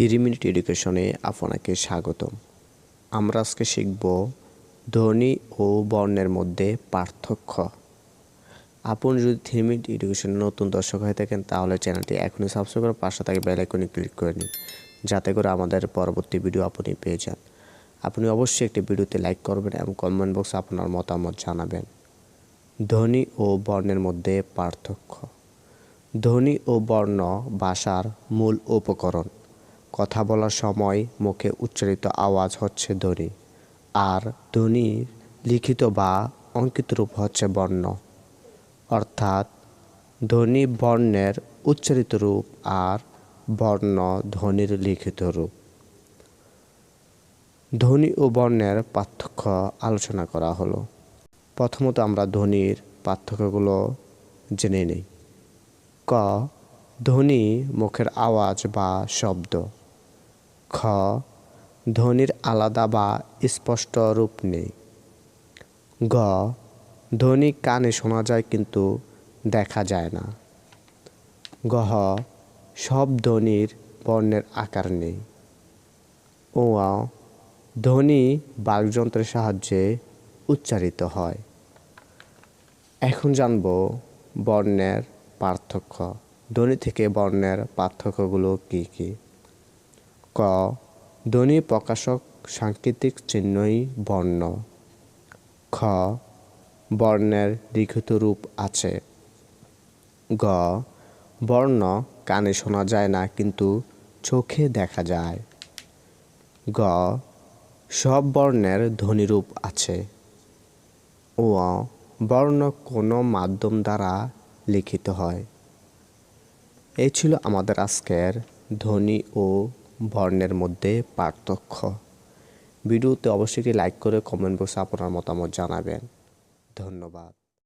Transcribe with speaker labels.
Speaker 1: Three minute এডুকেশনে আপনাকে স্বাগতম। আমরা আজকে শিখব ধ্বনি ও বর্ণের মধ্যে পার্থক্য। আপনি যদি থ্রি মিনিট এডুকেশনে নতুন দর্শক হয়ে থাকেন, তাহলে চ্যানেলটি এখনই সাবস্ক্রাইব করে পাশে থাকে বেল আইকনে ক্লিক করে নিন, যাতে করে আমাদের পরবর্তী ভিডিও আপনি পেয়ে যান। আপনি অবশ্যই একটি ভিডিওতে লাইক করবেন এবং কমেন্ট বক্সে আপনার মতামত জানাবেন। ধ্বনি ও বর্ণের মধ্যে পার্থক্য। ধ্বনি ও বর্ণ ভাষার মূল উপকরণ। কথা বলার সময় মুখে উচ্চারিত আওয়াজ হচ্ছে ধ্বনি, আর ধ্বনির লিখিত বা অঙ্কিত রূপ হচ্ছে বর্ণ। অর্থাৎ ধ্বনি বর্ণের উচ্চারিত রূপ আর বর্ণ ধ্বনির লিখিত রূপ। ধ্বনি ও বর্ণের পার্থক্য আলোচনা করা হলো। প্রথমত আমরা ধ্বনির পার্থক্যগুলো জেনে নিই। ক, ধ্বনি মুখের আওয়াজ বা শব্দ। খ, ধ্বনির আলাদা বা স্পষ্ট রূপ নেই। গ, ধ্বনি কানে শোনা যায় কিন্তু দেখা যায় না। গহ সব ধ্বনির বর্ণের আকার নেই। ও ধ্বনি বাকযন্ত্রের সাহায্যে উচ্চারিত হয়। এখন জানব বর্ণের পার্থক্য। ধ্বনি থেকে বর্ণের পার্থক্যগুলো কি কি? ক, ধ্বনি প্রকাশক সাংকেতিক চিহ্নই বর্ণ। খ, বর্ণের লিখিত রূপ আছে। গ, বর্ণ কানে শোনা যায় না, কিন্তু চোখে দেখা যায়। গ, সব বর্ণের ধ্বনিরূপ আছে। ও বর্ণ কোনো মাধ্যম দ্বারা লিখিত হয়। এই ছিল আমাদের আজকের ধ্বনি ও বর্ণের মধ্যে পার্থক্য। ভিডিওতে অবশ্যই লাইক করে কমেন্ট বক্সে আপনার মতামত জানাবেন। ধন্যবাদ।